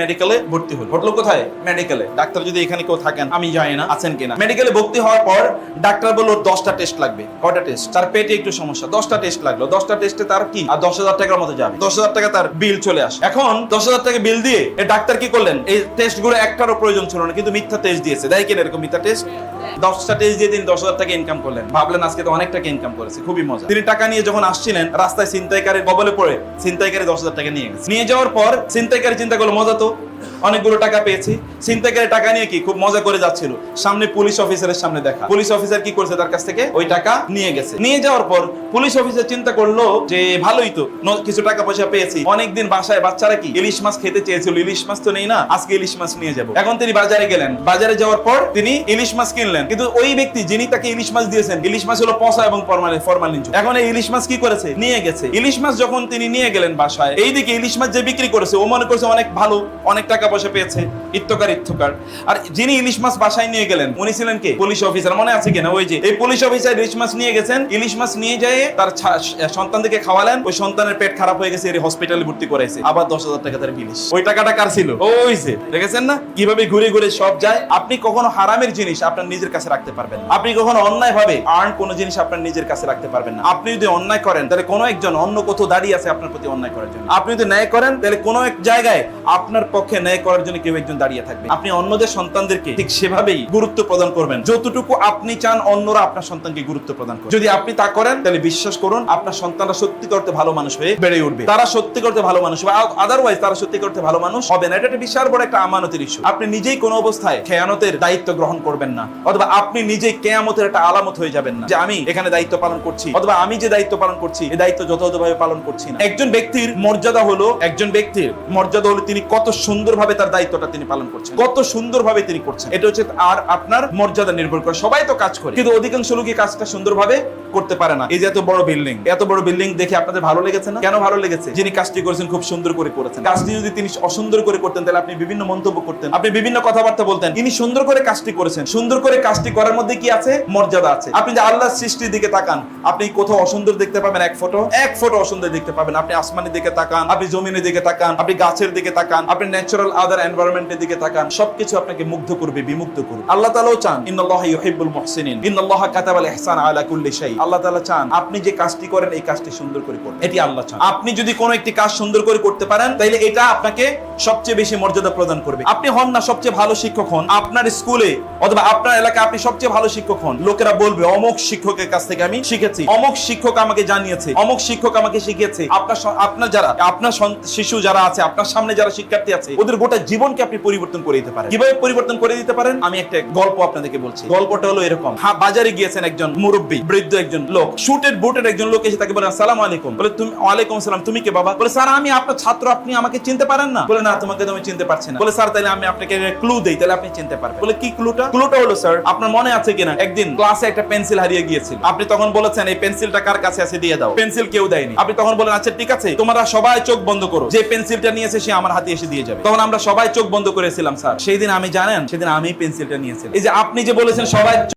মেডিকেলে ভর্তি হলো। ঘটলো কোথায়? মেডিকেলে ডাক্তার যদি এখানে কেউ থাকেন, আমি জানি না। আছেন কিনা মেডিকেলে ভর্তি হওয়ার পর ডাক্তার বলল, দশটা টেস্ট লাগবে। কটা টেস্ট তার পেটে একটু সমস্যা। দশটা টেস্ট লাগল। দশটা টেস্টে তার কি? আর দশ হাজার টাকার মতো যাবে। দশ হাজার টাকা তার বিল চলে আসে। এখন দশ হাজার টাকা বিল দিয়ে ডাক্তার কি করলেন? এই টেস্টগুলো একটারও প্রয়োজন ছিল না, কিন্তু মিথ্যা টেস্ট দিয়েছে। দেয় কিনা এরকম মিথ্যা টেস্ট দশটা টেস্ট দিয়ে তিনি দশ হাজার টাকা ইনকাম করলেন। ভাবলেন আজকে তো অনেক টাকা ইনকাম করেছে, খুবই মজা। তিনি টাকা নিয়ে যখন আসছিলেন, রাস্তায় ছিনতাইকারীর কবলে পড়ে ছিনতাইকারী দশ হাজার টাকা নিয়ে গেছে। নিয়ে যাওয়ার পর ছিনতাইকারী চিন্তা করল, মজা তো, অনেকগুলো টাকা পেয়েছি। ছিনতাইকারী টাকা নিয়ে কি খুব মজা করে যাচ্ছিল। সামনে পুলিশ অফিসারের সামনে দেখা। পুলিশ অফিসার কি করছে তার কাছ থেকে? ওই টাকা নিয়ে গেছে। নিয়ে যাওয়ার পর পুলিশ অফিসার চিন্তা করল যে, ভালোই তো কিছু টাকা পয়সা পেয়েছি। অনেকদিন বাসায় বাচ্চারা কি ইলিশ মাছ খেতে চেয়েছিল। ইলিশ মাছ তো নেই না, আজকে ইলিশ মাছ নিয়ে যাব। এখন তিনি বাজারে গেলেন। বাজারে যাওয়ার পর তিনি ইলিশ মাছ কিনলেন। কিন্তু ওই ব্যক্তি যিনি তাকে ইলিশ মাছ দিয়েছেন, ইলিশ মাছ হলো পচা এবং ফরমালিন এখন এই ইলিশ মাছ কি করেছে? নিয়ে গেছে। ইলিশ মাছ যখন তিনি নিয়ে গেলেন বাসায়, এইদিকে ইলিশ মাছ যে বিক্রি করেছে, ও মনে করছে অনেক ভালো, অনেক টাকা পয়সা পেয়েছে, ইত্যকার ইত্যকার। আর যিনি ইলিশ মাছ বাসায় নিয়ে গেলেন, উনি ছিলেন কে? Police officer. মনে আছে কিনা? ওই যে, এই পুলিশ অফিসার ইলিশ মাছ নিয়ে গেছেন, ইলিশ মাছ নিয়ে যায় তার সন্তানদেরকে খাওয়ালেন, ওই সন্তানের পেট খারাপ হয়ে গেছে, এর হসপিটালে ভর্তি করাইছে। আবার দশ হাজার টাকা তার বিলিশ ওই টাকাটা কার ছিল? ওই যে, দেখেছেন না? কীভাবে ঘুরে ঘুরে সব যায়? আপনি কখনো হারামের জিনিস আপনার নিজের কাছে রাখতে পারবেন না। আপনি কখনো অন্যায় ভাবে আর্ন কোন জিনিস আপনার নিজের কাছে রাখতে পারবেন না। আপনি যদি অন্যায় করেন, তাহলে কোনো একজন অন্য কোথাও দাঁড়িয়ে আছে আপনার প্রতি অন্যায় করার জন্য। আপনি যদি ন্যায় করেন, তাহলে কোনো এক জায়গায় আপনার পক্ষে ন্যায় করার জন্য কেউ একজন দাঁড়িয়ে থাকবে। আপনি অন্যদের সন্তানদেরকে ঠিক সেভাবেই গুরুত্ব প্রদান করবেন। যতটুকু আপনি চান, অন্যরা আপনার সন্তানকে গুরুত্ব প্রদান করবে। যদি আপনি তা করেন, তাহলে বিশ্বাস করুন, আপনার সন্তানরা সত্যি করতে ভালো মানুষ হয়ে বেড়ে উঠবে। তারা সত্যি করতে ভালো মানুষ হবে। আদারওয়াইজ তারা সত্যি করতে ভালো মানুষ হবে না। এটা একটা বিশাল বড় একটা আমানতের ইস্যু আপনি নিজেই কোনো অবস্থায় খেয়ানতের দায়িত্ব গ্রহণ করবেন না। অথবা আপনি নিজেই কেয়ামতের একটা আলামত হয়ে যাবেন না যে আমি এখানে দায়িত্ব পালন করছি, অথবা আমি যে দায়িত্ব পালন করছি, এই দায়িত্ব যথাযথভাবে পালন করছি না। একজন ব্যক্তির মর্যাদা হলো, একজন ব্যক্তির মর্যাদা হলো তিনি কত সুন্দরভাবে তার দায়িত্বটা তিনি পালন করছেন, কত সুন্দরভাবে তিনি করছেন। এটা হচ্ছে আর আপনার মর্যাদা নির্ভর করে। সবাই তো কাজ করে, কিন্তু অধিকাংশ লোকই কাজটা সুন্দরভাবে করতে পারে না। এই যে এত বড় বিল্ডিং, এত বড় বিল্ডিং দেখে আপনাদের ভালো লেগেছে না? কেন ভালো লেগেছে? যিনি কাজটি করেছেন খুব সুন্দর করে করেছেন। কাজটি যদি তিনি অসুন্দর করে করতেন, তাহলে আপনি বিভিন্ন মন্তব্য করতেন। আপনি বিভিন্ন কথাবার্তা বলতেন তিনি সুন্দর করে কাজটি করেছেন, সুন্দর করে কাজটি করার মধ্যে কি আছে? মর্যাদা আছে। আপনি যে আল্লাহর সৃষ্টির দিকে তাকান, আপনি কোথাও অসুন্দর দেখতে পাবেন এক ফটো। এক ফটো অসুন্দর দেখতে পাবেন। আপনি আসমানের দিকে তাকান, আপনি জমিনের দিকে তাকান, আপনি গাছের দিকে তাকান, আপনি ন্যাচারাল আদার এনভায়রনমেন্টের দিকে তাকান। সবকিছু আপনাকে মুগ্ধ করবে, বিমুগ্ধ করবে। আল্লাহ তাআলাও চান, ইন্নাল্লাহা ইউহিব্বুল মুহসিনিন, ইন্নাল্লাহা কাতাবাল ইহসান আলা কুল্লি শাই আল্লাহ তাআলা চান, আপনি যে কাজটি করেন, এই কাজটি সুন্দর করে করুন এটি আল্লাহ চান। আপনি যদি কোনো একটি কাজ সুন্দর করে করতে পারেন তাহলে এটা আপনাকে সবচেয়ে বেশি মর্যাদা প্রদান করবে। আপনি হন না সবচেয়ে ভালো শিক্ষক হন, আপনার স্কুলে অথবা আপনার এলাকায় আপনি সবচেয়ে ভালো শিক্ষক হন। লোকেরা বলবে অমুক শিক্ষকের কাছ থেকে আমি শিখেছি। অমুক শিক্ষক আমাকে জানিয়েছে। অমুক শিক্ষক আমাকে শিখিয়েছে। আপনার আপনার যারা, আপনার শিশু যারা আছে, আপনার সামনে যারা শিক্ষার্থী আছে, ওদের গোটা জীবনকে আপনি পরিবর্তন করে দিতে পারেন। কীভাবে পরিবর্তন করে দিতে পারেন? আমি একটা গল্প আপনাদেরকে বলছি। গল্পটা হলো এরকম। হ্যাঁ বাজারে গিয়েছেন একজন মুরব্বী, বৃদ্ধ একজন লোক। শুটেড বুটেড একজন লোক এসে তাকে বলে, আসসালামু আলাইকুম। বলে, তুমি ওয়ালাইকুম আসসালাম। তুমি কে বাবা? বলে, স্যার, আমি আপনার ছাত্র। আপনি আমাকে চিনতে পারেন না? বলে, না, তোমাকে তুমি চিনতে পারছি না। বলে, স্যার, তাহলে আমি আপনাকে ক্লু দেই। তাহলে আপনি চিনতে পারবেন। বলে, কি ক্লুটা ক্লুটা হলো, স্যার আপনার মনে আছে কিনা? একদিন ক্লাসে একটা পেন্সিল হারিয়ে গিয়েছিল। আপনি তখন বলেছেন, এই পেন্সিলটা কার কাছে আছে? দিয়ে দাও। পেন্সিল কেউ দেয়নি। আপনি তখন বলেন আচ্ছা ঠিক আছে, তোমরা সবাই চোখ বন্ধ করো। যে পেন্সিলটা নিয়েছে, সে আমার হাতে এসে দিয়ে যাবে। তখন আমরা সবাই চোখ বন্ধ করেছিলাম, স্যার। সেই দিন আমি, জানেন? সেদিন আমি পেন্সিলটা নিয়েছিলাম। এই যে আপনি যে বলেছেন, সবাই